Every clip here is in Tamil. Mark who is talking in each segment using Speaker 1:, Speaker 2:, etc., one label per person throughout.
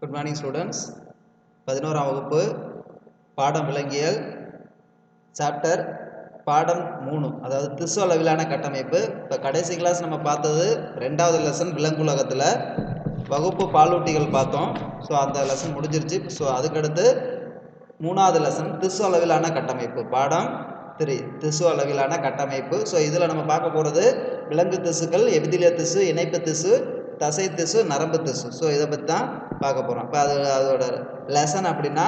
Speaker 1: குட் மார்னிங் ஸ்டூடெண்ட்ஸ் பதினோராம் வகுப்பு பாடம் விலங்கியல் சாப்டர் பாடம் மூணு. அதாவது திசு அளவிலான கட்டமைப்பு. இப்போ கடைசி கிளாஸ் நம்ம பார்த்தது ரெண்டாவது லெசன் விலங்குலகத்தில். வகுப்பு பாலூட்டிகள் பார்த்தோம். ஸோ அந்த லெசன் முடிஞ்சிருச்சு. ஸோ அதுக்கடுத்து மூணாவது லெசன் திசு அளவிலான கட்டமைப்பு. பாடம் த்ரீ திசு அளவிலான கட்டமைப்பு. ஸோ இதில் நம்ம பார்க்க போகிறது விலங்கு திசுக்கள் எபிதிலிய திசு இணைப்பு திசு தசை திசு நரம்பு திசு. ஸோ இதை பற்றி தான் பார்க்க போகிறோம் இப்போ அது அதோட லெசன் அப்படின்னா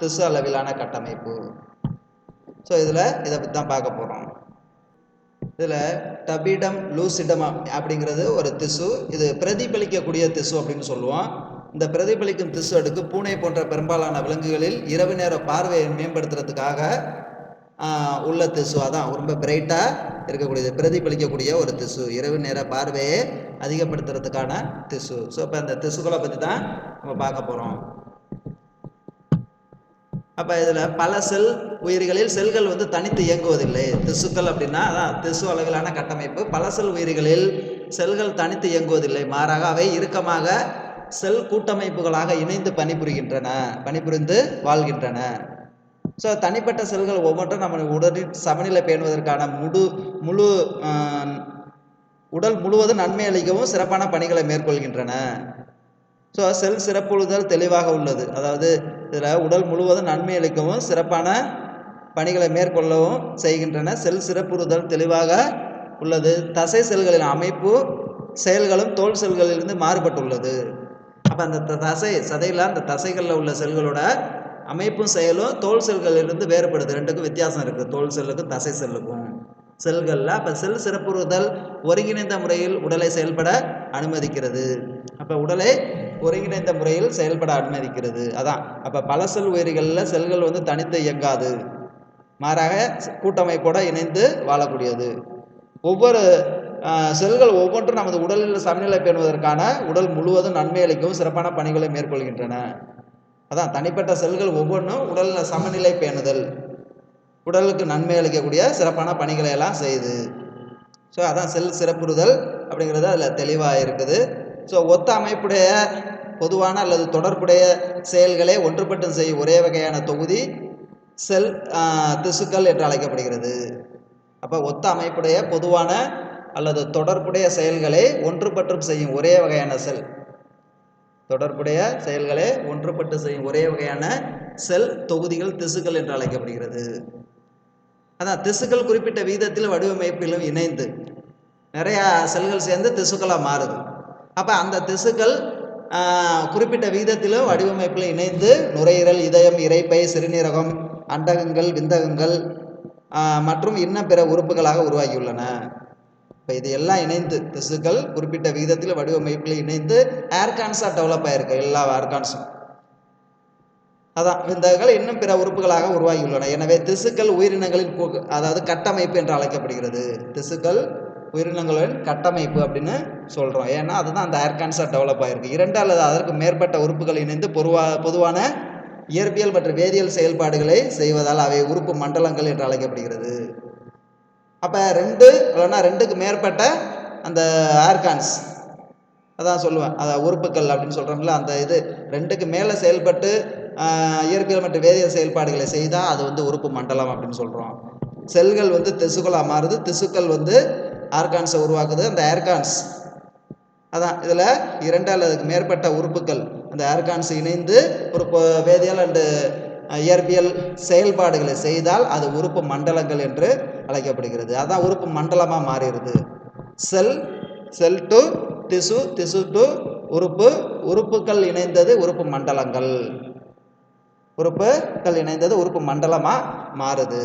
Speaker 1: திசு அளவிலான கட்டமைப்பு. ஸோ இதில் இதை பற்றி தான் பார்க்க போகிறோம் இதில் டபிடம் லூசிடம் அப்படிங்கிறது ஒரு திசு. இது பிரதிபலிக்கக்கூடிய திசு அப்படின்னு சொல்லுவோம். இந்த பிரதிபலிக்கும் திசு அடுக்கு பூனை போன்ற பெரும்பாலான விலங்குகளில் இரவு நேர பார்வையை மேம்படுத்துறதுக்காக உள்ள திசு அதான் ரொம்ப பிரைட்டாக இருக்கக்கூடியது பிரதிபலிக்கக்கூடிய ஒரு திசு. இரவு நேர பார்வையை அதிகப்படுத்துறதுக்கான திசு. ஸோ இப்போ இந்த திசுக்களை பற்றி தான் நம்ம பார்க்க போகிறோம் அப்போ இதில் பல செல் உயிரிகளில் செல்கள் வந்து தனித்து இயங்குவதில்லை. திசுக்கள் அப்படின்னா அதான் திசு அளவிலான கட்டமைப்பு. பல செல் உயிரிகளில் செல்கள் தனித்து இயங்குவதில்லை. மாறாக அவை இறுக்கமாக செல் கூட்டமைப்புகளாக இணைந்து பணிபுரிகின்றன பணிபுரிந்து வாழ்கின்றன. ஸோ தனிப்பட்ட செல்கள் ஒவ்வொன்றும் நம்ம உடலில் சமநிலை பேணுவதற்கான முழு முழு உடல் முழுவதும் நன்மை அளிக்கவும் சிறப்பான பணிகளை மேற்கொள்கின்றன. ஸோ செல் சிறப்புழுதல் தெளிவாக உள்ளது. அதாவது இதில் உடல் முழுவதும் நன்மை அளிக்கவும் சிறப்பான பணிகளை மேற்கொள்ளவும் செய்கின்றன. செல் சிறப்புறுதல் தெளிவாக உள்ளது. தசை செல்களின் அமைப்பு செயல்களும் தோல் செல்களிலிருந்து மாறுபட்டுள்ளது. அப்போ அந்த த- தசை சதையில் அந்த தசைகளில் உள்ள செல்களோட அமைப்பும் செயலும் தோல் செல்களிலிருந்து வேறுபடுது. ரெண்டுக்கும் வித்தியாசம் இருக்குது தோல் செல்லுக்கும் தசை செல்லுக்கும். செல்களில் அப்போ செல் சிறப்புறுதல் ஒருங்கிணைந்த முறையில் உடலை செயல்பட அனுமதிக்கிறது. அப்போ உடலை ஒருங்கிணைந்த முறையில் செயல்பட அனுமதிக்கிறது. அதான். அப்போ பல செல் உயிரிகளில் செல்கள் வந்து தனித்து இயங்காது. மாறாக கூட்டமைப்போட இணைந்து வாழக்கூடியது. ஒவ்வொரு செல்கள் ஒவ்வொன்றும் நமது உடலில் சமநிலை பேணுவதற்கான உடல் முழுவதும் நன்மை அளிக்கவும் சிறப்பான பணிகளை மேற்கொள்கின்றன. அதான் தனிப்பட்ட செல்கள் ஒவ்வொன்றும் உடலில் சமநிலை பேணுதல். உடலுக்கு நன்மை அளிக்கக்கூடிய சிறப்பான பணிகளை எல்லாம் செய்யுது ஸோ அதான் செல் சிறப்புறுதல் அப்படிங்கிறது அதில் தெளிவாக இருக்குது. ஸோ ஒத்த அமைப்புடைய பொதுவான அல்லது தொடர்புடைய செயல்களை ஒன்றுபட்டு செய்யும் ஒரே வகையான தொகுதி செல் திசுக்கள் என்று அழைக்கப்படுகிறது. அப்போ ஒத்த அமைப்புடைய பொதுவான அல்லது தொடர்புடைய செயல்களை ஒன்றுபற்றும் செய்யும் ஒரே வகையான செல். தொடர்புடைய செயல்களை ஒன்றுபட்டு செய்யும் ஒரே வகையான செல் தொகுதிகள் திசுக்கள் என்று அழைக்கப்படுகிறது. அதான் திசுக்கள் குறிப்பிட்ட வீதத்தில் வடிவமைப்பிலும் இணைந்து நிறைய செல்கள் சேர்ந்து திசுக்களாக மாறுது. அப்போ அந்த திசுக்கள் குறிப்பிட்ட வீதத்திலும் வடிவமைப்பிலும் இணைந்து நுரையீரல் இதயம் இறைப்பை சிறுநீரகம் அண்டகங்கள் விந்தகங்கள் மற்றும் இன்னும் பிற உறுப்புகளாக உருவாகியுள்ளன. இப்போ இது எல்லாம் இணைந்து திசுக்கள் குறிப்பிட்ட விகிதத்தில் வடிவமைப்பில் இணைந்து ஏர்கான்ஸாக டெவலப் ஆயிருக்கு எல்லா ஏர்கான்ஸும் அதான் விந்தகங்கள் இன்னும் பிற உறுப்புகளாக உருவாகியுள்ளன. எனவே திசுக்கள் உயிரினங்களின் அதாவது கட்டமைப்பு என்று அழைக்கப்படுகிறது. திசுக்கள் உயிரினங்களின் கட்டமைப்பு அப்படின்னு சொல்கிறோம் ஏன்னா அதுதான் அந்த ஏர்கான்ஸாக டெவலப் ஆயிருக்கு. இரண்டு அல்லது அதற்கு மேற்பட்ட உறுப்புகள் இணைந்து பொதுவா பொதுவான இயற்பியல் மற்றும் வேதியியல் செயல்பாடுகளை செய்வதால் அவை உறுப்பு மண்டலங்கள் என்று அழைக்கப்படுகிறது. அப்போ ரெண்டு இல்லைன்னா ரெண்டுக்கு மேற்பட்ட அந்த ஆர்கான்ஸ் அதான் சொல்லுவேன். அதை உறுப்புக்கள் அப்படின்னு சொல்கிறோம்ல அந்த இது ரெண்டுக்கு மேலே செயல்பட்டு ஆஹ், இயற்பியல் மற்றும் வேதியியல் செயல்பாடுகளை செய்தால் அது வந்து உறுப்பு மண்டலம் அப்படின்னு சொல்கிறோம் செல்கள் வந்து திசுக்களாக மாறுது. திசுக்கள் வந்து ஆர்கான்ஸை உருவாக்குது. அந்த ஏர்கான்ஸ் அதான் இதில் இரண்டு அல்லதுக்கு மேற்பட்ட உறுப்புகள். அந்த ஏர்கான்ஸ் இணைந்து ஒரு வேதியியல் அண்டு இயற்பியல் செயல்பாடுகளை செய்தால் அது உறுப்பு மண்டலங்கள் என்று அழைக்கப்படுகிறது. அதான் உறுப்பு மண்டலமாக மாறிடுது. செல் செல் டு திசு திசு டு உறுப்பு உறுப்புகள் இணைந்தது உறுப்பு மண்டலங்கள். உறுப்புகள் இணைந்தது உறுப்பு மண்டலமாக மாறுது.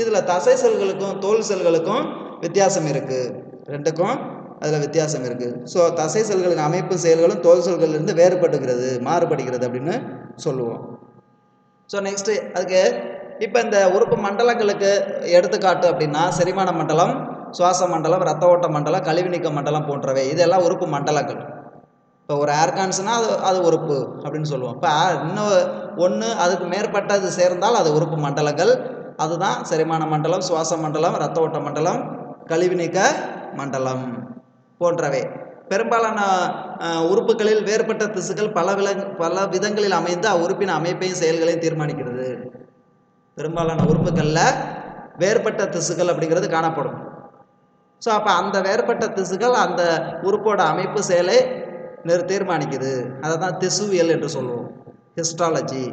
Speaker 1: இதில் தசை செல்களுக்கும் தோல் செல்களுக்கும் வித்தியாசம் இருக்குது ரெண்டுக்கும் அதில் வித்தியாசம் இருக்குது ஸோ தசை செல்களின் அமைப்பு செயல்களும் தோல் செல்களிலிருந்து வேறுபடுகிறது மாறுபடுகிறது அப்படின்னு சொல்லுவோம். ஸோ நெக்ஸ்ட்டு அதுக்கு இப்போ இந்த உறுப்பு மண்டலங்களுக்கு எடுத்துக்காட்டு அப்படின்னா செரிமான மண்டலம் சுவாச மண்டலம் ரத்த ஓட்ட மண்டலம் கழிவு நீக்க மண்டலம் போன்றவை. இதெல்லாம் உறுப்பு மண்டலங்கள். இப்போ ஒரு ஏர்கான்ஸ்னால் அது அது உறுப்பு அப்படின்னு சொல்லுவோம். இப்போ இன்னும் ஒன்று அதுக்கு மேற்பட்டது சேர்ந்தால் அது உறுப்பு மண்டலங்கள். அதுதான் செரிமான மண்டலம் சுவாச மண்டலம் ரத்த ஓட்ட மண்டலம் கழிவு நீக்க மண்டலம் போன்றவை. பெரும்பாலான உறுப்புகளில் வேறுபட்ட திசுக்கள் பல வில பல விதங்களில் அமைந்து அவ்வுறுப்பின் அமைப்பையும் செயல்களையும் தீர்மானிக்கிறது. பெரும்பாலான உறுப்புகளில் வேறுபட்ட திசுக்கள் அப்படிங்கிறது காணப்படும். ஸோ அப்போ அந்த வேறுபட்ட திசுக்கள் அந்த உறுப்போட அமைப்பு செயலை நிறு தீர்மானிக்குது. அதை தான் திசுவியல் என்று சொல்லுவோம். ஹிஸ்டாலஜி.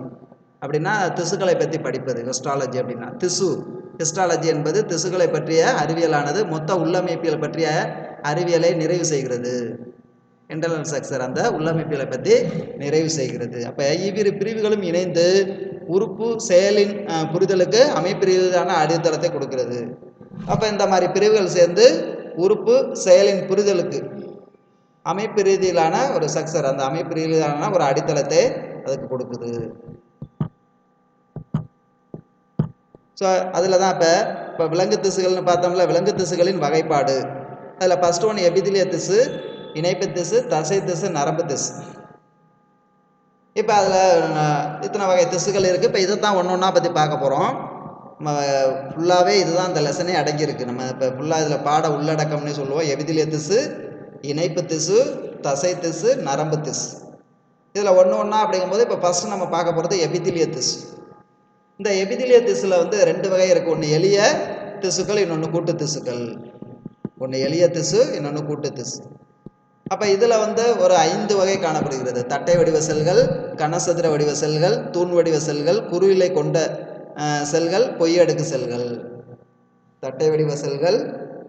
Speaker 1: அப்படின்னா திசுக்களை பற்றி படிப்பது. ஹிஸ்டாலஜி அப்படின்னா திசு. ஹிஸ்டாலஜி என்பது திசுக்களை பற்றிய அறிவியலானது மொத்த உள்ளமைப்பியல் பற்றிய அறிவியலை நிறைவு செய்கிறது. இன்டர்னல் ஸ்ட்ரக்சர் அந்த உள்ளமைப்பியலை பற்றி நிறைவு செய்கிறது. அப்போ இவ்விரு பிரிவுகளும் இணைந்து உறுப்பு செயலின் புரிதலுக்கு அமைப்பு அடித்தளத்தை கொடுக்கிறது. அப்போ இந்த மாதிரி பிரிவுகள் சேர்ந்து உறுப்பு செயலின் புரிதலுக்கு அமைப்பு ரீதியிலான ஒரு ஸ்ட்ரக்சர் அந்த அமைப்பு ரீதியிலான ஒரு அடித்தளத்தை அதுக்கு கொடுக்குது. ஸோ அதில் தான் இப்போ இப்போ விலங்கு திசுகள்னு பார்த்தோம்ல விலங்கு திசுகளின் வகைப்பாடு. அதில் ஃபஸ்ட் ஒன் எபிதிலிய திசு இணைப்பு திசு தசை திசு நரம்பு திசு. இப்போ அதில் இத்தனை வகை திசுகள் இருக்குது இப்போ இதை தான் ஒன்று ஒன்றா பற்றி பார்க்க போகிறோம் நம்ம ஃபுல்லாகவே இதுதான் இந்த லெசனே அடங்கியிருக்கு. நம்ம இப்போ ஃபுல்லாக இதில் பாட உள்ளடக்கம்னு சொல்லுவோம். எபிதிலிய திசு இணைப்பு திசு தசை திசு நரம்பு திசு. இதில் ஒன்று ஒன்றா அப்படிங்கும்போது இப்போ ஃபஸ்ட்டு நம்ம பார்க்க போகிறது எபிதிலிய திசு. இந்த எபிதிலிய திசுல வந்து ரெண்டு வகை இருக்குது ஒன்று எளிய திசுக்கள் இன்னொன்று கூட்டு திசுக்கள். ஒன்று எளிய திசு இன்னொன்று கூட்டு திசு. அப்போ இதில் வந்து ஒரு ஐந்து வகை காணப்படுகிறது. தட்டை வடிவ செல்கள் கனசதுர வடிவ செல்கள் தூண் வடிவ செல்கள் குறுவிலை கொண்ட செல்கள் பொய்யடுக்கு செல்கள். தட்டை வடிவ செல்கள்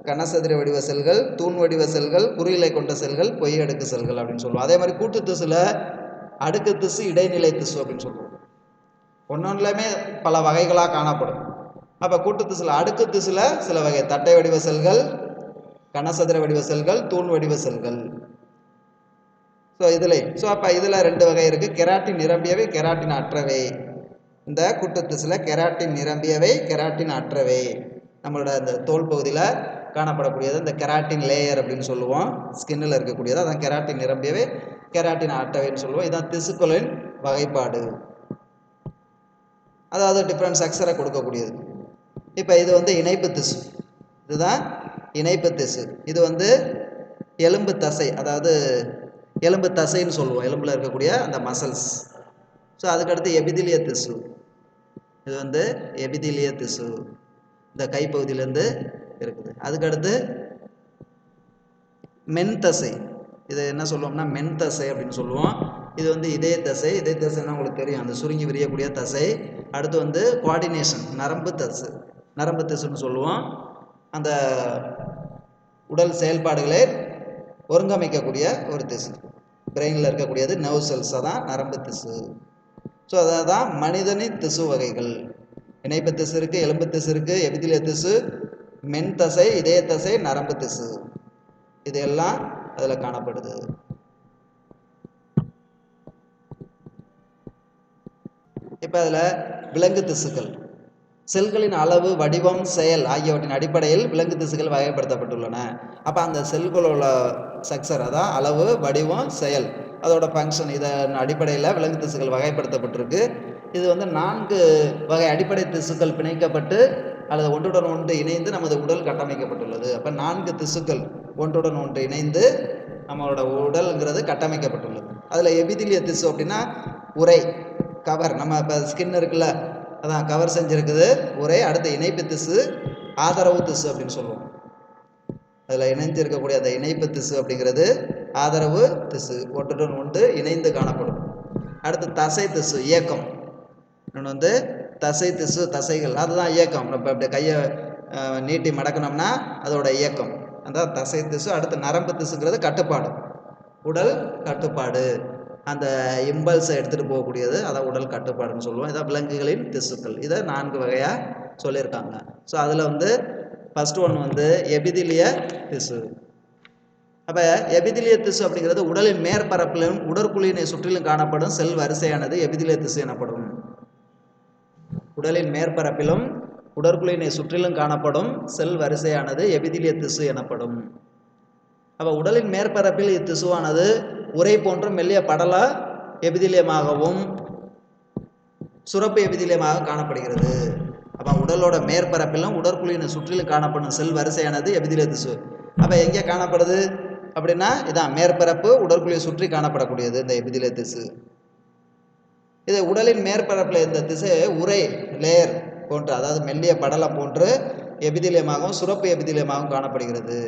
Speaker 1: கனசதுர வடிவ செல்கள் தூண் வடிவ செல்கள் குறியிலை கொண்ட செல்கள் பொய்யடுக்கு செல்கள் அப்படின்னு சொல்லுவோம். அதே மாதிரி கூட்டு திசுல அடுக்கு திசு இடைநிலை திசு அப்படின்னு சொல்லுவோம். ஒன்னொன்றுலையுமே பல வகைகளாக காணப்படும். அப்போ கூட்டு திசுல அடுக்கு திசுல சில வகை தட்டை வடிவ செல்கள் கனசதுர வடிவ செல்கள் தூண் வடிவ செல்கள். ஸோ இதில் ஸோ அப்போ இதில் ரெண்டு வகை இருக்குது கெராட்டின் நிரம்பியவை கெராட்டின் அற்றவை. இந்த கூட்டு கெராட்டின் நிரம்பியவை கெராட்டின் அற்றவை. நம்மளோட அந்த தோல் பகுதியில் காணப்படக்கூடியது இந்த கெராட்டின் லேயர் அப்படின்னு சொல்லுவோம். ஸ்கின்னில் இருக்கக்கூடியது அதான் கெராட்டின் நிரம்பியவை கெராட்டின் அற்றவைன்னு சொல்லுவோம். இதுதான் திசுக்களின் வகைப்பாடு. அதாவது டிஃப்ரெண்ட் ஸ்ட்ரக்சரை கொடுக்கக்கூடியது. இப்போ இது வந்து இணைப்பு திசு. இதுதான் இணைப்பு திசு. இது வந்து எலும்பு தசை அதாவது எலும்பு தசைன்னு சொல்லுவோம். எலும்பில் இருக்கக்கூடிய அந்த மசல்ஸ் ஸோ அதுக்கடுத்து எபிதிலிய திசு. இது வந்து எபிதிலிய திசு. இந்த கைப்பகுதியிலேருந்து இருக்குது. அதுக்கடுத்து மென்தசை. இது என்ன சொல்லுவோம்னா மென்தசை அப்படின்னு சொல்லுவோம். இது வந்து இதய தசை. இதய தசைன்னா உங்களுக்கு தெரியும். அந்த சுருங்கி விரியக்கூடிய தசை. அடுத்து வந்து குவாடினேஷன் நரம்பு தசு. நரம்பு திசுன்னு சொல்லுவோம். அந்த உடல் செயல்பாடுகளை ஒருங்கமைக்கக்கூடிய ஒரு திசு. பிரெயினில் இருக்கக்கூடியது நர்வ் செல்ஸை தான் நரம்பு திசு. ஸோ அதை தான் மனிதனின் திசு வகைகள். இணைப்பு திசு இருக்குது எலும்பு திசு இருக்குது எபிதிலிய திசு மென் தசை இதய தசை நரம்பு திசு. இது எல்லாம் அதில் காணப்படுது. இப்போ அதில் விலங்கு திசுக்கள். செல்களின் அளவு வடிவம் செயல் ஆகியவற்றின் அடிப்படையில் விலங்கு திசுக்கள் வகைப்படுத்தப்பட்டுள்ளன. அப்போ அந்த செல்களோட ஸ்ட்ரக்சர் அதான் அளவு வடிவம் செயல். அதோட ஃபங்க்ஷன் இதன் அடிப்படையில் விலங்கு திசுக்கள் வகைப்படுத்தப்பட்டிருக்கு. இது வந்து நான்கு வகை அடிப்படை திசுக்கள் பிணைக்கப்பட்டு அல்லது ஒன்றுடன் ஒன்று இணைந்து நமது உடல் கட்டமைக்கப்பட்டுள்ளது. அப்போ நான்கு திசுக்கள் ஒன்றுடன் ஒன்று இணைந்து நம்மளோட உடல்ங்கிறது கட்டமைக்கப்பட்டுள்ளது. அதில் எபிதிலிய திசு அப்படின்னா உரை கவர் நம்ம இப்போ ஸ்கின் இருக்குல்ல அதான் கவர் செஞ்சுருக்குது. ஒரே அடுத்த இணைப்பு திசு ஆதரவு திசு அப்படின்னு சொல்லுவோம். அதில் இணைந்து இருக்கக்கூடிய அந்த இணைப்பு திசு அப்படிங்கிறது ஆதரவு திசு. ஒன்றுடன் ஒன்று இணைந்து காணப்படும். அடுத்து தசை திசு இயக்கம். இன்னொன்று வந்து தசை திசு தசைகள். அதுதான் இயக்கம். நம்ம இப்படி கையை நீட்டி மடக்கணும்னா அதோட இயக்கம். அந்த தசை திசு அடுத்து நரம்பு திசுங்கிறது கட்டுப்பாடு. உடல் கட்டுப்பாடு. அந்த இம்பல்ஸை எடுத்துகிட்டு போகக்கூடியது அதான் உடல் கட்டுப்பாடுன்னு சொல்லுவோம். இதான் விலங்குகளின் திசுக்கள். இதை நான்கு வகையாக சொல்லியிருக்காங்க. ஸோ அதில் வந்து ஃபர்ஸ்ட் ஒன் வந்து எபிதிலிய திசு. அப்போ எபிதிலிய திசு அப்படிங்கிறது உடலின் மேற்பரப்பிலும் உடற்குழியினை சுற்றிலும் காணப்படும் செல் வரிசையானது எபிதிலிய திசு எனப்படும். உடலின் மேற்பரப்பிலும் உடற்குழியினை சுற்றிலும் காணப்படும் செல் வரிசையானது எபிதிலிய திசு எனப்படும். அப்போ உடலின் மேற்பரப்பில் இத்திசுவானது உரை போன்ற மெல்லிய படல எபிதிலியமாகவும் சுரப்பு எபிதிலியமாக காணப்படுகிறது. அப்போ உடலோட மேற்பரப்பிலும் உடற்குழியினை சுற்றிலும் காணப்படும் செல் வரிசையானது எபிதிலிய திசு அப்போ எங்கே காணப்படுது? அப்படின்னா இதான் மேற்பரப்பு உடற்குழியை சுற்றி காணப்படக்கூடியது இந்த எபிதிலிய திசு இது உடலின் மேற்பரப்பில் இந்த திசை உரை லேயர் போன்று அதாவது மெல்லிய படலம் போன்று எபிதிலியமாகவும் சுரப்பு எபிதிலியமாகவும் காணப்படுகிறது.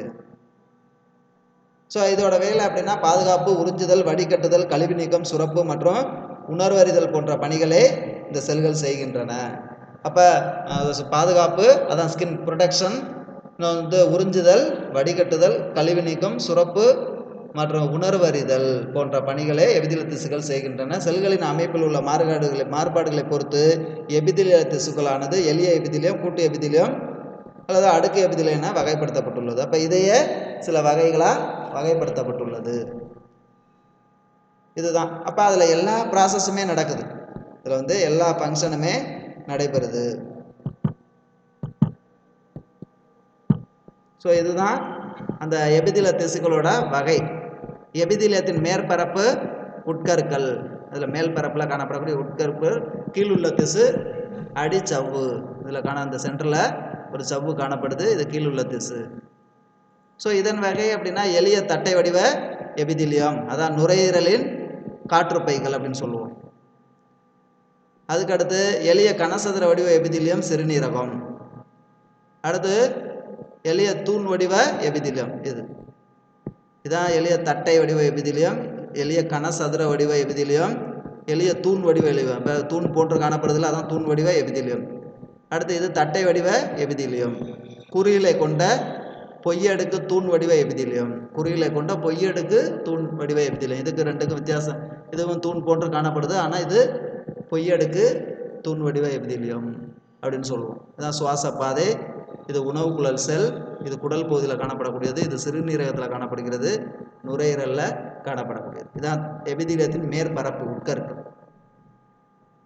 Speaker 1: ஸோ இதோட வேலை அப்படின்னா பாதுகாப்பு உறிஞ்சுதல் வடிகட்டுதல் கழிவு நீக்கம் சுரப்பு மற்றும் உணர்வறிதல் போன்ற பணிகளை இந்த செல்கள் செய்கின்றன. அப்போ பாதுகாப்பு அதான் ஸ்கின் ப்ரொடெக்ஷன் வந்து உறிஞ்சுதல் வடிகட்டுதல் கழிவு நீக்கம் சுரப்பு மற்றும் உணர்வறிதல் போன்ற பணிகளை எபிதில திசுக்கள் செய்கின்றன. செல்களின் அமைப்பில் உள்ள மாறுபாடுகளை மாறுபாடுகளை பொறுத்து எபிதிலிய திசுக்களானது எளிய எபிதிலியம் கூட்டு எபிதிலியம் அல்லது அடுக்கு எபிதிலியம் என வகைப்படுத்தப்பட்டுள்ளது. அப்போ இதையே சில வகைகளாக வகைப்படுத்தப்பட்டுள்ளது. இதுதான். அப்போ அதில் எல்லா ப்ராசஸுமே நடக்குது. இதில் வந்து எல்லா ஃபங்க்ஷனுமே நடைபெறுது. ஸோ இதுதான் அந்த எபிதில திசுக்களோட வகை. எபிதிலியத்தின் மேற்பரப்பு உட்கருக்கள். அதில் மேல் பரப்பில் காணப்படக்கூடிய உட்கருப்பு கீழுள்ள திசு அடிச்சவ்வு. இதில் காண அந்த சென்டரில் ஒரு சவ்வு காணப்படுது. இது கீழுள்ள திசு. ஸோ இதன் வகை அப்படின்னா எளிய தட்டை வடிவ எபிதிலியம். அதான் நுரையீரலின் காற்றுப்பைகள் அப்படின்னு சொல்லுவோம். அதுக்கடுத்து எளிய கனசதுர வடிவ எபிதிலியம் சிறுநீரகம். அடுத்து எளிய தூண் வடிவ எபிதிலியம் இது. இதான் எளிய தட்டை வடிவ எபிதிலியம் எளிய கனசதுர வடிவ எபிதிலியம் எளிய தூண் வடிவ எலிவம் இப்போ தூண் போன்று காணப்படுதில்ல அதான் தூண் வடிவ எபிதிலியம். அடுத்து இது தட்டை வடிவ எபிதிலியம். குறியிலை கொண்ட பொய்யடுக்கு தூண் வடிவ எபிதிலியம் குறியிலை கொண்ட பொய்யடுக்கு தூண் வடிவ எபிதிலியம் இதுக்கு ரெண்டுக்கும் வித்தியாசம். இதுவும் தூண் போன்று காணப்படுது. ஆனால் இது பொய்யடுக்கு தூண் வடிவ எபிதிலியம் அப்படின்னு சொல்லுவோம். இதுதான் சுவாச பாதை. இது உணவு குழல் செல். இது குடல் பகுதியில் காணப்படக்கூடியது. இது சிறுநீரகத்தில் காணப்படுகிறது. நுரையீரலில் காணப்படக்கூடியது. இதான் எபிதிலியத்தின் மேற்பரப்பு உட்கருக்கு.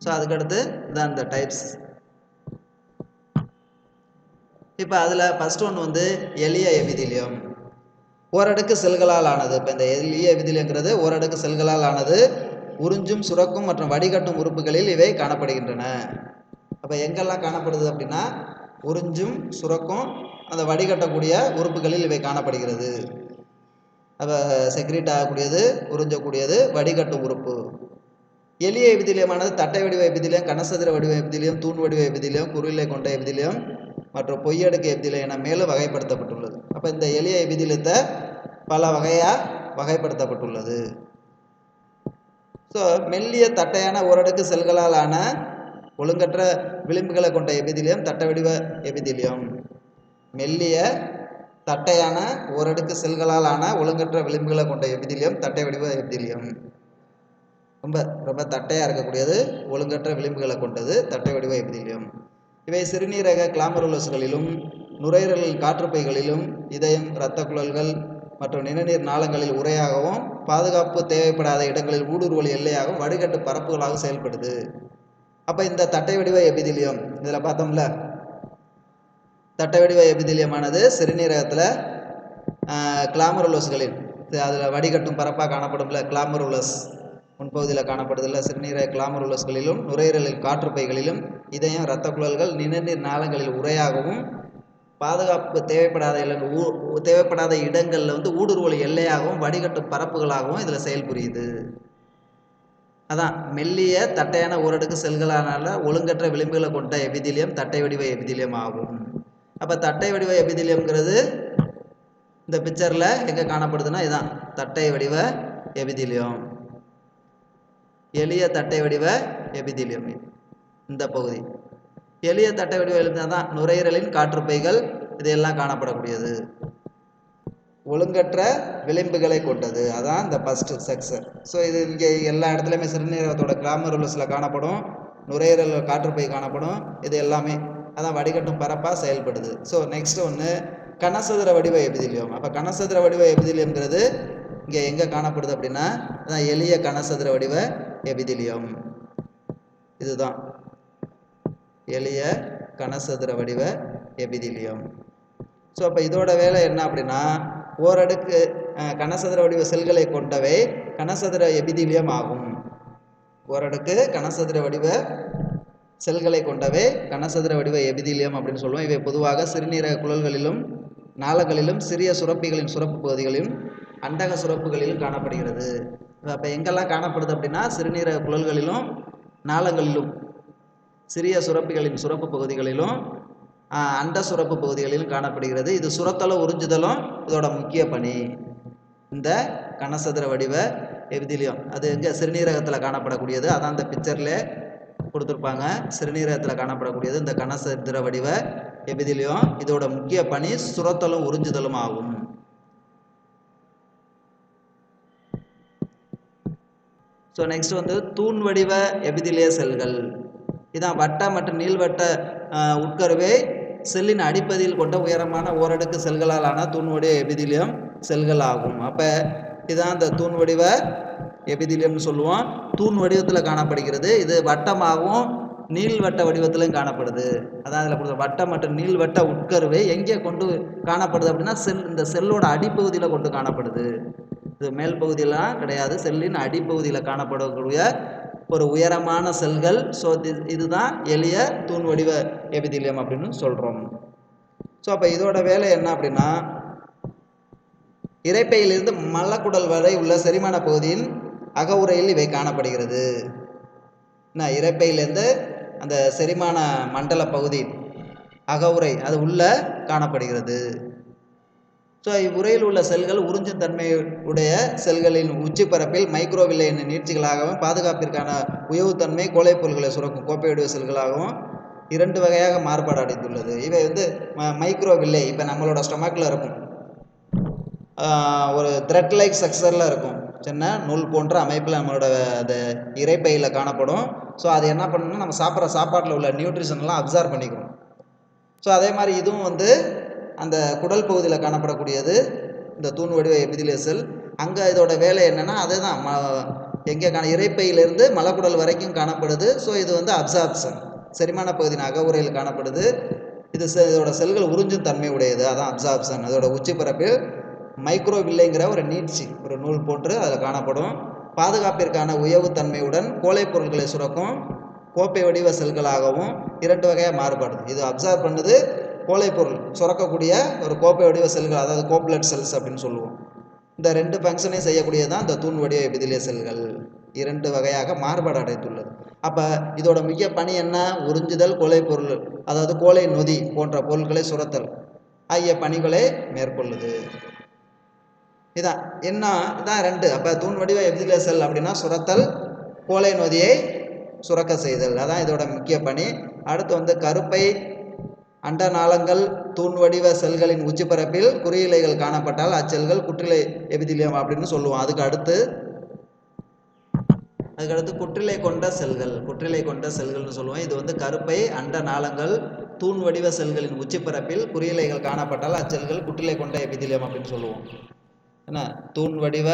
Speaker 1: ஸோ அதுக்கடுத்து இதான் இந்த டைப்ஸ் இப்போ அதில் ஃபஸ்ட் ஒன்று வந்து எளிய எவிதிலியம். ஓரடுக்கு செல்களால் ஆனது. இப்போ இந்த எளிய எவிதிலியங்கிறது ஓரடுக்கு செல்களால் ஆனது உறிஞ்சும் சுரக்கும் மற்றும் வடிகட்டும் உறுப்புகளில் இவை காணப்படுகின்றன. அப்போ எங்கெல்லாம் காணப்படுது அப்படின்னா உறிஞ்சும் சுரக்கும் அந்த வடிகட்டக்கூடிய உறுப்புகளில் இவை காணப்படுகிறது. அப்போ செக்ரீட் ஆகக்கூடியது உறிஞ்சக்கூடியது வடிகட்டும் உறுப்பு. எளிய எபிதிலியமானது தட்டை வடிவ எபிதிலியம் கனசதுர வடிவ எபிதிலியம் தூண் வடிவ எபிதிலியம் குருளை கொண்ட எபிதிலியம் மற்றும் பொய்யடுக்கு எபிதிலியம் என மேலும் வகைப்படுத்தப்பட்டுள்ளது. அப்போ இந்த எளிய எபிதிலியத்தை பல வகையாக வகைப்படுத்தப்பட்டுள்ளது. ஸோ மெல்லிய தட்டையான ஓரடுக்கு செல்களால் ஆன ஒழுங்கற்ற விளிம்புகளை கொண்ட எபிதிலியம் தட்ட வடிவ எபிதிலியம். மெல்லிய தட்டையான ஓரடுக்கு செல்களால் ஆன ஒழுங்கற்ற விளிம்புகளை கொண்ட எபிதிலியம் தட்டை வடிவ எபிதிலியம். ரொம்ப ரொம்ப தட்டையாக இருக்கக்கூடியது ஒழுங்கற்ற விளிம்புகளை கொண்டது தட்டை வடிவ எபிதிலியம். இவை சிறுநீரக கிளாமருலஸ்களிலும் நுரையீரல் காற்றுப்பைகளிலும் இதயம் இரத்த குழல்கள் மற்றும் நிணநீர் நாளங்களில் உரையாகவும் பாதுகாப்பு தேவைப்படாத இடங்களில் ஊடுருவல் எல்லையாகவும் வடிகட்டு பரப்புகளாக செயல்படுது. அப்போ இந்த தட்டை வடிவ எபிதிலியம் இதில் பார்த்தோம்ல? தட்டை வடிவ எபிதிலியமானது சிறுநீரகத்தில் கிளாமருலஸ்களில் அதில் வடிகட்டும் பரப்பாக காணப்படும்ல கிளாமருலஸ். முன்பகுதியில் காணப்படுதில்ல சிறுநீரக கிளாமருலஸ்களிலும் நுரையீரலில் காற்றுப்பைகளிலும் இதயம் இரத்த குழல்கள் நிணநீர் நாளங்களில் உரையாகவும் பாதுகாப்பு தேவைப்படாத இல்லை ஊ தேவைப்படாத இடங்களில் வந்து ஊடுருவல் எல்லையாகவும் வடிகட்டும் பரப்புகளாகவும் இதில் செயல்புரியுது அதான் மெல்லிய தட்டையான ஓரடுக்கு செல்களானால ஒழுங்கற்ற விளிம்புகளை கொண்ட எபிதிலியம் தட்டை வடிவ எபிதிலியம் ஆகும். அப்போ தட்டை வடிவ எபிதிலியம்ங்கிறது இந்த பிக்சரில் எங்கே காணப்படுதுன்னா இதுதான் தட்டை வடிவ எபிதிலியம். எளிய தட்டை வடிவ எபிதிலியம். இந்த பகுதி. எளிய தட்டை வடிவ எலும்பினா தான் நுரையீரலின் காற்றுப்பைகள் இதையெல்லாம் காணப்படக்கூடியது. ஒழுங்கற்ற விளிம்புகளை கொண்டது. அதான் இந்த ஃபஸ்ட்டு செக்ஷன் ஸோ இது இங்கே எல்லா இடத்துலையுமே சிறுநீரகத்தோட கிளாமருலஸில் காணப்படும். நுரையீரல் காற்றுப்பை காணப்படும். இது எல்லாமே அதான் வடிகட்டும் பரப்பாக செயல்படுது. ஸோ நெக்ஸ்ட் ஒன்று கனசதுர வடிவ எபிதிலியம். அப்போ கனசதுர வடிவ எபிதிலியம்ங்கிறது இங்கே எங்கே காணப்படுது அப்படின்னா அதான் எளிய கனசதுர வடிவ எபிதிலியம் இதுதான். எளிய கனசதுர வடிவ எபிதிலியம் ஸோ அப்போ இதோட வேலை என்ன அப்படின்னா ஓரடுக்கு கனசதுர வடிவ செல்களை கொண்டவை கனசதுர எபிதிலியம் ஆகும். ஓரடுக்கு கனசதுர வடிவ செல்களை கொண்டவை கனசதுர வடிவ எபிதிலியம் அப்படின்னு சொல்லுவோம். இவை பொதுவாக சிறுநீரக குழல்களிலும் நாளங்களிலும் சிறிய சுரப்பிகளின் சுரப்பு பகுதிகளிலும் அண்டக சுரப்புகளிலும் காணப்படுகிறது. அப்போ எங்கெல்லாம் காணப்படுது அப்படின்னா சிறுநீரக குழல்களிலும் நாளங்களிலும் சிறிய சுரப்பிகளின் சுரப்பு பகுதிகளிலும் அண்ட சுரப்பு பகுதிகளிலும் காணப்படுகிறது. இது சுரத்தலும் உறிஞ்சுதலும் இதோட முக்கிய பணி. இந்த கனசதுர வடிவ எபிதிலியம் அது எங்கே சிறுநீரகத்தில் காணப்படக்கூடியது. அதான் அந்த பிக்சரில் கொடுத்துருப்பாங்க. சிறுநீரகத்தில் காணப்படக்கூடியது. இந்த கனசதுர வடிவ எபிதிலியம் இதோட முக்கிய பணி சுரத்தலும் உறிஞ்சுதலும் ஆகும். ஸோ நெக்ஸ்ட் வந்து தூண் வடிவ எபிதிலிய செல்கள். இதான் வட்ட மற்றும் நீள்வட்ட உட்கருவை செல்லின் அடிப்பதியில் கொண்ட உயரமான ஓரடுக்கு செல்களால் ஆன தூண் வடிவ எபிதிலியம் செல்கள் ஆகும் அப்போ இதுதான் இந்த தூண் வடிவ எபிதிலியம்னு சொல்லுவோம். தூண் வடிவத்தில் காணப்படுகிறது. இது வட்டமாகவும் நீள்வட்ட வடிவத்திலும் காணப்படுது. அதான் அதில் கொடுத்த வட்டம் மற்றும் நீள்வட்ட உட்கருவை எங்கே கொண்டு காணப்படுது அப்படின்னா செல் இந்த செல்லோட அடிப்பகுதியில் கொண்டு காணப்படுது. மேல் பகுதியெல்லாம் கிடையாது. செல்லின் அடிப்பகுதியில் காணப்படக்கூடிய ஒரு உயரமான செல்கள். ஸோ இதுதான் எளிய தூண் வடிவ எபிதிலியம் அப்படின்னு சொல்கிறோம் ஸோ அப்போ இதோட வேலை என்ன அப்படின்னா இறைப்பையிலிருந்து மலக்குடல் வரை உள்ள செரிமான பகுதியின் அகவுரையில் இவை காணப்படுகிறது. என்ன? இறைப்பையிலேருந்து அந்த செரிமான மண்டல பகுதி அகவுரை அது உள்ள காணப்படுகிறது. ஸோ இவ்வுரையில் உள்ள செல்கள் உறிஞ்சும் தன்மையுடைய உடைய செல்களின் உச்சிப்பரப்பில் மைக்ரோவில்லை என்ன நீட்சிகளாகவும் பாதுகாப்பிற்கான உயவுத்தன்மை கோழைப் பொருள்களை சுரக்கும் கோப்பையுடைய செல்களாகவும் இரண்டு வகையாக மாறுபாடு அடைந்துள்ளது. இவை வந்து மைக்ரோவில்லை இப்போ நம்மளோட ஸ்டொமக்கில் இருக்கும். ஒரு த்ரெட் லைக் ஸ்ட்ரக்சரில் இருக்கும். சின்ன நூல் போன்ற அமைப்பில் நம்மளோட அந்த இறைப்பையில் காணப்படும். ஸோ அது என்ன பண்ணணும்னா நம்ம சாப்பிட்ற சாப்பாட்டில் உள்ள நியூட்ரிஷன்லாம் அப்சார்ப் பண்ணிக்கணும் ஸோ அதே மாதிரி இதுவும் வந்து அந்த குடல் பகுதியில் காணப்படக்கூடியது இந்த தூண் வடிவ எபிதிலிய செல் அங்கே இதோட வேலை என்னென்னா அதுதான் ம எங்கே காண இறைப்பையிலிருந்து மலக்குடல் வரைக்கும் காணப்படுது. ஸோ இது வந்து அப்சார்ப்ஷன் செரிமான பகுதியின் அகவுரையில் காணப்படுது. இது செ- இதோட செல்கள் உறிஞ்சும் தன்மை உடையது அதான் அப்சார்ப்ஷன். அதோட உச்சிப்பரப்பில் மைக்ரோவில்லைங்கிற ஒரு நீட்சி ஒரு நூல் போன்று அதில் காணப்படும். பாதுகாப்பிற்கான உயவு தன்மையுடன் கோழைப் பொருட்களை சுரக்கும் கோப்பை வடிவ செல்களாகவும் இரண்டு வகையாக மாறுபடுது. இது அப்சர்வ் பண்ணுது கோலை பொருள் சுரக்கக்கூடிய ஒரு கோப்பை வடிவ செல்கள் அதாவது கோப்லட் செல்ஸ் அப்படின்னு சொல்லுவோம். இந்த ரெண்டு ஃபங்க்ஷனையும் செய்யக்கூடியதான் இந்த தூண் வடிவ எபிதிலிய செல்கள். இரண்டு வகையாக மாறுபாடு அடைந்துள்ளது. அப்போ இதோட முக்கிய பணி என்ன? உறிஞ்சுதல் கொலை பொருள் அதாவது கோலை நொதி போன்ற பொருட்களை சுரத்தல் ஆகிய பணிகளை மேற்கொள்ளுது. இதான். என்ன? இதான் ரெண்டு. அப்போ தூண் வடிவ எபிதிலிய செல் அப்படின்னா சுரத்தல் கோலை நொதியை சுரக்க செய்தல். அதான் இதோட முக்கிய பணி. அடுத்து வந்து கருப்பை அண்டநாளங்கள் தூண் வடிவ செல்களின் உச்சிப்பரப்பில் குறியிலைகள் காணப்பட்டால் அச்செல்கள் குற்றிலை எபிதிலியம் அப்படின்னு சொல்லுவோம். அதுக்கு அடுத்து அதுக்கடுத்து குற்றிலை கொண்ட செல்கள் குற்றிலை கொண்ட செல்கள்னு சொல்லுவோம். இது வந்து கருப்பை அண்ட நாளங்கள் தூண் வடிவ செல்களின் உச்சிப்பரப்பில் குறியிலைகள் காணப்பட்டால் அச்செல்கள் குற்றிலை கொண்ட எபிதிலியம் அப்படின்னு சொல்லுவோம். என்ன? தூண் வடிவ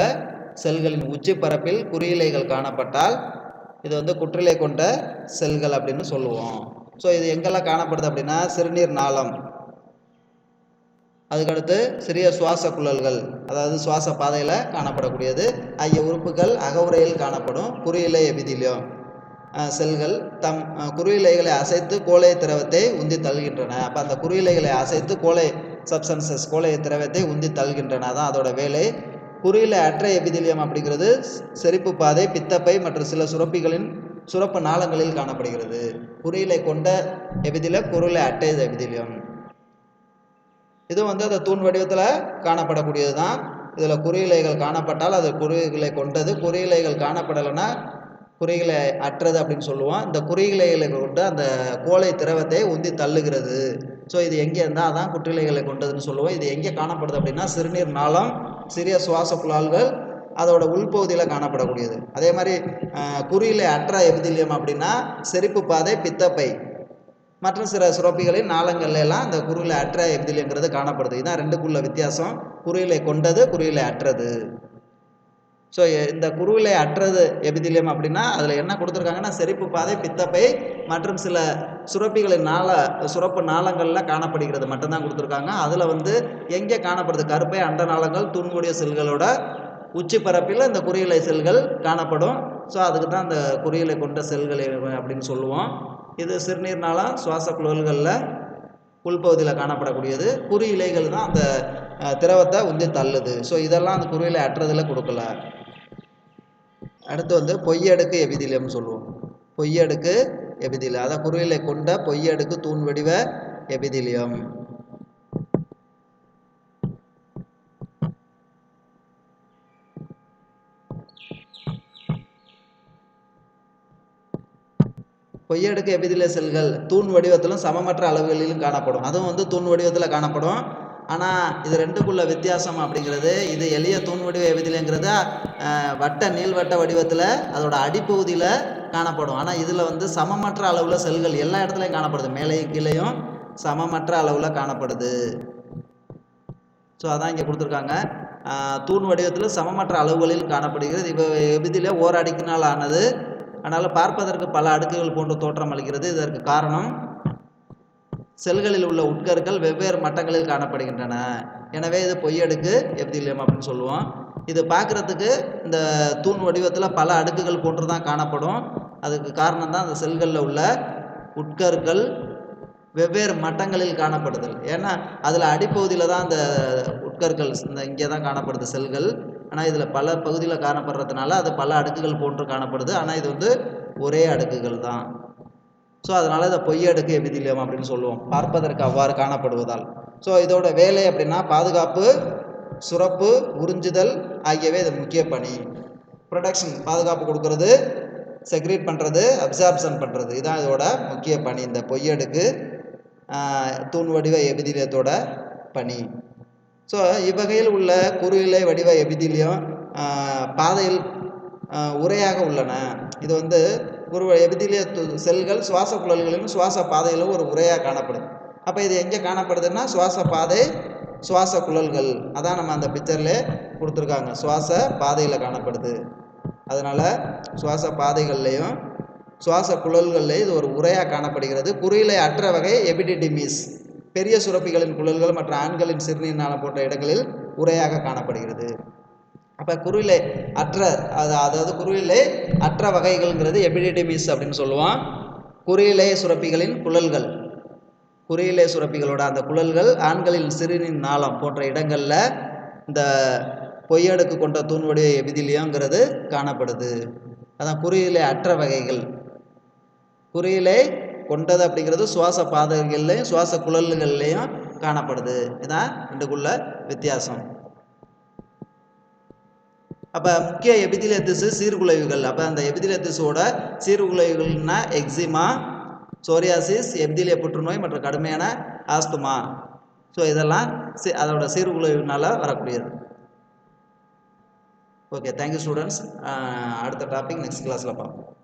Speaker 1: செல்களின் உச்சிப்பரப்பில் குறியிலைகள் காணப்பட்டால் இது வந்து குற்றிலை கொண்ட செல்கள் அப்படின்னு சொல்லுவோம். ஸோ இது எங்கெல்லாம் காணப்படுது அப்படின்னா சிறுநீர் நாளம். அதுக்கடுத்து சிறிய சுவாச குழல்கள் அதாவது சுவாச பாதையில் காணப்படக்கூடியது. ஆகிய உறுப்புகள் அகவுரையில் காணப்படும் குறியிலை எபிதிலியம். செல்கள் தம் குறியிலைகளை அசைத்து கோழை திரவத்தை உந்தி தள்ளுகின்றன. அப்போ அந்த குறியிலைகளை அசைத்து கோழை சப்சன்சஸ் கோழை திரவத்தை உந்தி தள்ளுகின்றன. அதான் அதோட வேலை. குறியிலை அற்ற எபிதிலியம் அப்படிங்கிறது செரிப்பு பாதை பித்தப்பை மற்றும் சில சுரப்பிகளின் சுரப்பு நாளங்களில் காணப்படுகிறது. குறியிலை கொண்ட எபிதில குறியிலை அட்டை எபிதிலியம் இது வந்து அந்த தூண் வடிவத்தில் காணப்படக்கூடியது தான் இதில் குறியிலைகள் காணப்பட்டால் அது குறிகளை கொண்டது. குறியிலைகள் காணப்படலைன்னா குறிகளை அற்றது அப்படின்னு சொல்லுவோம். இந்த குறியிலைகளை கொண்டு அந்த கோலை திரவத்தை உந்தி தள்ளுகிறது. ஸோ இது எங்கே இருந்தால் அதான் குற்றிலைகளை கொண்டதுன்னு சொல்லுவோம். இது எங்கே காணப்படுது அப்படின்னா சிறுநீர் நாளம் சிறிய சுவாச குழால்கள் அதோட உள்பகுதியில் காணப்படக்கூடியது. அதே மாதிரி அஹ், குறியிலை அற்ற எபிதிலியம் அப்படின்னா செரிப்பு பாதை பித்தப்பை. மற்றும் சில சுரப்பிகளின் நாளங்கள்ல எல்லாம் இந்த குருவிலை அற்ற எபிதிலியங்கிறது காணப்படுது. இதுதான் ரெண்டுக்குள்ள வித்தியாசம். குருவிலை கொண்டது குருவிலை அற்றது. ஸோ இந்த குருவிலை அற்றது எபிதிலியம் அப்படின்னா அதில் என்ன கொடுத்துருக்காங்கன்னா செரிப்பு பாதை பித்தப்பை மற்றும் சில சுரப்பிகளின் நாள சுரப்பு நாளங்களில் காணப்படுகிறது மட்டும்தான் கொடுத்துருக்காங்க. அதில் வந்து எங்கே காணப்படுது? கருப்பை அண்ட நாளங்கள் தூண்கூடிய செல்களோட உச்சி பரப்பில் இந்த குறியிலை செல்கள் காணப்படும். ஸோ அதுக்கு தான் அந்த குறியிலை கொண்ட செல்கள் அப்படின்னு சொல்லுவோம். இது சிறுநீர் நாளம் சுவாச குழல்களில் உள்பகுதியில் காணப்படக்கூடியது. குறி இலைகள் தான் அந்த திரவத்தை உந்தி தள்ளுது. ஸோ இதெல்லாம் அந்த குறியிலை அற்றதில் கொடுக்கல. அடுத்து வந்து பொய்யடுக்கு எபிதிலியம் சொல்லுவோம். பொய்யடுக்கு எபிதிலியம். அதான் குருவிலை கொண்ட பொய்யடுக்கு தூண் வடிவ எபிதிலியம். கொய்யடுக்கு எபிதில செல்கள் தூண் வடிவத்திலும் சமமற்ற அளவுகளிலும் காணப்படும். அதுவும் வந்து தூண் வடிவத்தில் காணப்படும். ஆனால் இது ரெண்டுக்குள்ள வித்தியாசம் அப்படிங்கிறது இது எளிய தூண் வடிவ எபிதிலியங்கிறது வட்ட நீள்வட்ட வடிவத்தில் அதோட அடிப்பகுதியில் காணப்படும். ஆனால் இதில் வந்து சமமற்ற அளவில் செல்கள் எல்லா இடத்துலையும் காணப்படுது. மேலேயும் கீழேயும் சமமற்ற அளவில் காணப்படுது. ஸோ அதான் இங்கே கொடுத்துருக்காங்க. தூண் வடிவத்தில் சமமற்ற அளவுகளில் காணப்படுகிறது. இப்போ எபிதிலே ஓர் அடுக்கினால் ஆனது அதனால் பார்ப்பதற்கு பல அடுக்குகள் போன்று தோற்றம் அளிக்கிறது. இதற்கு காரணம் செல்களில் உள்ள உட்கருக்கள் வெவ்வேறு மட்டங்களில் காணப்படுகின்றன. எனவே இது பொய்யடுக்கு எப்திலியம் அப்படின்னு சொல்லுவோம். இது பார்க்குறதுக்கு இந்த தூண் வடிவத்தில் பல அடுக்குகள் போன்று தான் காணப்படும். அதுக்கு காரணம் தான் அந்த செல்களில் உள்ள உட்கருக்கள் வெவ்வேறு மட்டங்களில் காணப்படுதல். ஏன்னா அதில் அடிப்பகுதியில் தான் அந்த உட்கற்கள் இந்த இங்கே தான் காணப்படுது செல்கள். ஆனால் இதில் பல பகுதியில் காணப்படுறதுனால அது பல அடுக்குகள் போன்று காணப்படுது. ஆனால் இது வந்து ஒரே அடுக்குகள் தான். ஸோ அதனால் இதை பொய் அடுக்கு எபிதிலியம் அப்படின்னு சொல்லுவோம். பார்ப்பதற்கு அவ்வாறு காணப்படுவதால். ஸோ இதோட வேலை அப்படின்னா பாதுகாப்பு சுரப்பு உறிஞ்சுதல் ஆகியவை இது முக்கிய பணி. ப்ரொடக்ஷன் பாதுகாப்பு கொடுக்கறது செக்ரீட் பண்ணுறது அப்சார்ப்ஷன் பண்ணுறது இதுதான் இதோட முக்கிய பணி இந்த பொய்யடுக்கு தூண் வடிவ எபிதிலியத்தோட பணி. ஸோ இவ்வகையில் உள்ள குறுநிலை வடிவ எபிதிலியம் பாதையில் உரையாக உள்ளன. இது வந்து ஒரு எபிதிலிய து- செல்கள் சுவாச குழல்களிலும் சுவாச பாதையிலும் ஒரு உரையாக காணப்படுது அப்போ இது எங்கே காணப்படுதுன்னா சுவாச பாதை சுவாச குழல்கள். அதான் நம்ம அந்த பிக்சர்லேயே கொடுத்துருக்காங்க. சுவாச பாதையில் காணப்படுது. அதனால் சுவாச பாதைகள்லேயும் சுவாச குழல்கள்லேயும் இது ஒரு உரையாக காணப்படுகிறது. குறியிலை அற்ற வகை எபிடிடிமிஸ். பெரிய சுரப்பிகளின் குழல்கள் மற்ற ஆண்களின் சிறுநீர் நாளம் போன்ற இடங்களில் உரையாக காணப்படுகிறது. அப்போ குருவிலை அற்ற அது அதாவது குருவிலை அற்ற வகைகள்ங்கிறது எபிடிடிமிஸ் அப்படின்னு சொல்லுவோம் குறியிலே சுரப்பிகளின் குழல்கள். குறியிலை சுரப்பிகளோட அந்த குழல்கள் ஆண்களின் சிறுநீர் நாளம் போன்ற இடங்களில் இந்த பொய்யடுக்கு கொண்ட தூண்வடி வடிவ காணப்படுது. அதான் குறியிலை அற்ற வகைகள். குறியிலை கொண்டது அப்படிங்கிறது சுவாச பாதைகள்லையும் சுவாச குழல்கள்லையும் காணப்படுது. இதான் ரெண்டுக்குள்ள வித்தியாசம். அப்போ முக்கிய எபிதிலிய திசு சீர்குலைவுகள். அப்போ அந்த எபிதிலிய திசுவோட சீர்குலைவுகள்னா எக்ஸிமா சோரியாசிஸ் எபிதிலிய புற்றுநோய் மற்றும் கடுமையான ஆஸ்துமா. ஸோ இதெல்லாம் சி- அதோட சீர்குலைவுனால வரக்கூடியது. ஓகே தேங்க்யூ ஸ்டூடெண்ட்ஸ் அடுத்த டாபிக் நெக்ஸ்ட் கிளாஸில் பார்ப்போம்.